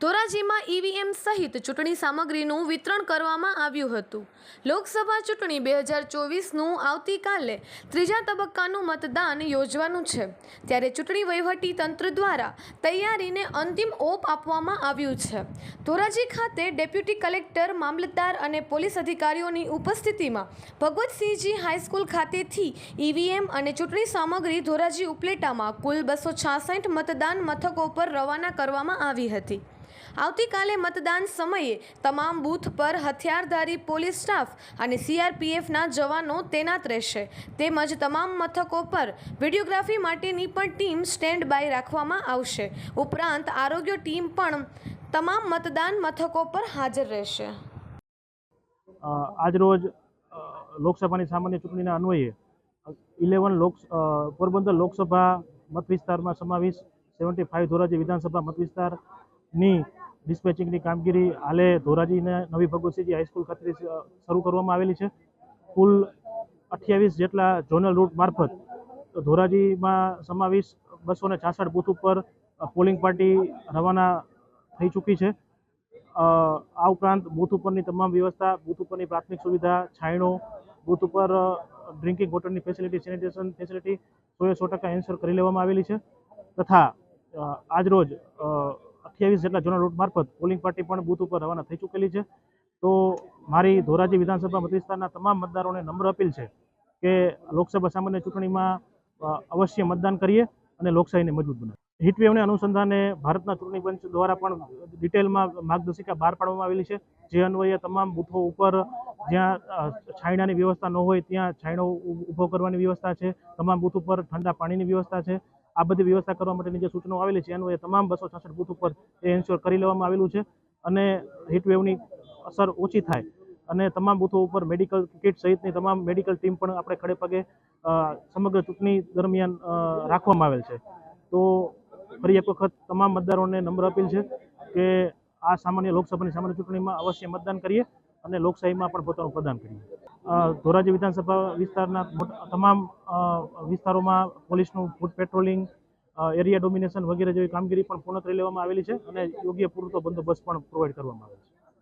ધોરાજીમાં EVM સહિત ચૂંટણી સામગ્રીનું વિતરણ કરવામાં આવ્યું હતું. લોકસભા ચૂંટણી બે હજાર ચોવીસનું આવતીકાલે ત્રીજા તબક્કાનું મતદાન યોજવાનું છે. ત્યારે ચૂંટણી વહીવટી તંત્ર દ્વારા તૈયારીને અંતિમ ઓપ આપવામાં આવ્યું છે. ધોરાજી ખાતે ડેપ્યુટી કલેક્ટર, મામલતદાર અને પોલીસ અધિકારીઓની ઉપસ્થિતિમાં ભગવતસિંહજી હાઈસ્કૂલ ખાતેથી ઈવીએમ અને ચૂંટણી સામગ્રી ધોરાજી ઉપલેટામાં કુલ બસો છાસઠ મતદાન મથકો પર રવાના કરવામાં આવી હતી. આવતીકાલે મતદાન સમયે તમામ બૂથ પર હથિયારધારી પોલીસ સ્ટાફ અને સીઆરપીએફના જવાનો તૈનાત રહેશે. તેમજ તમામ મથકો પર વિડીયોગ્રાફી માટેની પણ ટીમ સ્ટેન્ડ બાય રાખવામાં આવશે. ઉપરાંત આરોગ્ય ટીમ પણ તમામ મતદાન મથકો પર હાજર રહેશે. આજરોજ લોકસભાની સામાન્ય ચૂંટણીના અન્વયે ઇલેવન લોક પોરબંદર લોકસભા મત વિસ્તારમાં સમાવેશ, સેવન્ટી ફાઇવ ધોરાજી વિધાનસભા મત વિસ્તારની ડિસ્પેચિંગની કામગીરી હાલે ધોરાજીને નવી ભગવતસિંહજી હાઈસ્કૂલ ખાતે શરૂ કરવામાં આવેલી છે. કુલ અઠ્યાવીસ જેટલા ઝોનલ રૂટ મારફત ધોરાજીમાં સમાવીસ બસો ને છાસઠ બૂથ ઉપર પોલિંગ પાર્ટી રવાના થઈ ચૂકી છે. આ ઉપરાંત બૂથ ઉપરની તમામ વ્યવસ્થા, બૂથ ઉપરની પ્રાથમિક સુવિધા, છાંયણો, બૂથ ઉપર ડ્રિંકિંગ વોટરની ફેસિલિટી, સેનિટેશન ફેસિલિટી સોએ સો ટકા એન્સર કરી લેવામાં આવેલી છે. તથા આજરોજ અઠ્યાવીસ જેટલા જૂના રૂટ મારફત પોલિંગ પાર્ટી પણ બૂથ ઉપર રવાના થઈ ચૂકેલી છે. તો મારી ધોરાજી વિધાનસભા મતવિસ્તારના તમામ મતદારોને નમ્ર અપીલ છે કે લોકસભા સામાન્ય ચૂંટણીમાં અવશ્ય મતદાન કરીએ અને લોકશાહીને મજબૂત બનાવીએ. હીટવેવને અનુસંધાને ભારતના ચૂંટણી પંચ દ્વારા પણ ડિટેલમાં માર્ગદર્શિકા બહાર પાડવામાં આવેલી છે. જે અન્વયે તમામ બૂથો ઉપર જ્યાં છાંયડાની વ્યવસ્થા ન હોય ત્યાં છાંયડો ઊભો કરવાની વ્યવસ્થા છે. તમામ બૂથ ઉપર ઠંડા પાણીની વ્યવસ્થા છે. આ બધી વ્યવસ્થા કરવા માટેની જે સૂચનાઓ આવેલી છે એ તમામ બસો છાસઠ બૂથ ઉપર એ એન્શ્યોર કરી લેવામાં આવેલું છે અને હીટવેવની અસર ઓછી થાય. અને તમામ બૂથો ઉપર મેડિકલ કિટ સહિતની તમામ મેડિકલ ટીમ પણ આપણે ખડે પગે સમગ્ર ચૂંટણી દરમિયાન રાખવામાં આવેલ છે. તો ફરી એક વખત તમામ મતદારોને નમ્ર અપીલ છે કે આ સામાન્ય લોકસભાની સામાન્ય ચૂંટણીમાં અવશ્ય મતદાન કરીએ અને લોકશાહીમાં પણ પોતાનું પ્રદાન કરીએ. ધોરાજી વિધાનસભા વિસ્તારના તમામ વિસ્તારોમાં પોલીસનું ફૂટ પેટ્રોલિંગ એરિયા ડોમિનેશન વગેરે જેવી કામગીરી પણ પૂર્ણ કરી લેવામાં આવેલી છે અને યોગ્ય પૂરતો બંદોબસ્ત પણ પ્રોવાઈડ કરવામાં આવે છે.